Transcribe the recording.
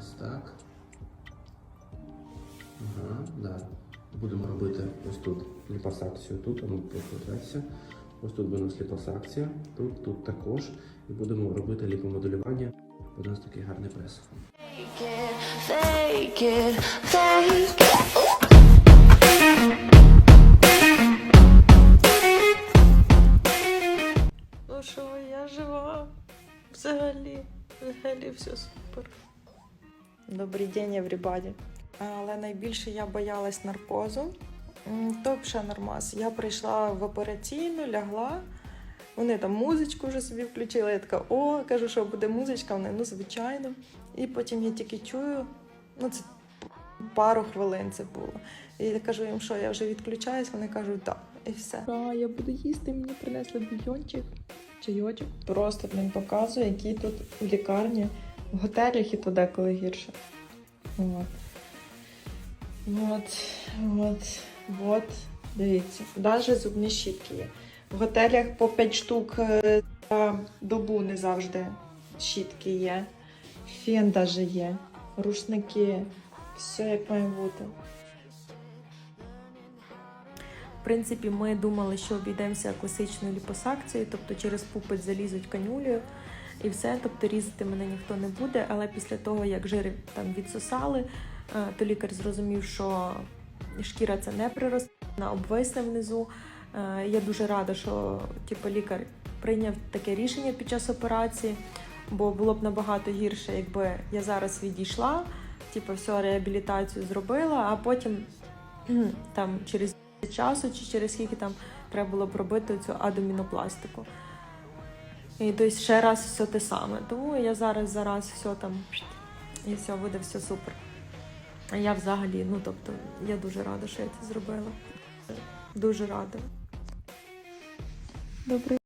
Ось так. Ага, да. Будемо робити ось тут ліпосакцію. Тут, а ну повертайся. Ось тут буде у нас ліпосакція, тут, тут також. І будемо робити ліпомоделювання. У нас такий гарний прес. Fake it, fake it. Ну що, я жива. Взагалі, взагалі все супер. Добрий день, everybody. Але найбільше я боялась наркозу. М, То ще нормас. Я прийшла в операційну, лягла. Вони там музичку вже собі включили. Я така, о, кажу, що буде музичка. Вони, ну, звичайно. І потім я тільки чую, ну це пару хвилин це було. І я кажу їм, що я вже відключаюсь, вони кажуть, так, і все. А, я буду їсти, мені принесли бульйончик, чайочок. Просто блін, показую, які тут в лікарні, в готелях і то деколи гірше. От. От, от, от, дивіться, навіть зубні щітки є. В готелях по 5 штук е, за добу не завжди щітки є. Фен навіть є, рушники, все як має бути. В принципі, ми думали, що обійдемося класичною ліпосакцією, тобто через пупець залізуть канюлею і все. Тобто різати мене ніхто не буде. Але після того, як жири там відсосали, е, то лікар зрозумів, що шкіра це не приросте, вона обвисне внизу. Е, Я дуже рада, що типу, лікар прийняв таке рішення під час операції, бо було б набагато гірше, якби я зараз відійшла, типу, всю реабілітацію зробила, а потім там через часу чи через скільки там треба було б робити цю адомінопластику. І тобто ще раз все те саме. Тому я зараз зараз все там і все буде все супер. А я взагалі, ну тобто, я дуже рада, що я це зробила. Дуже рада. Добре.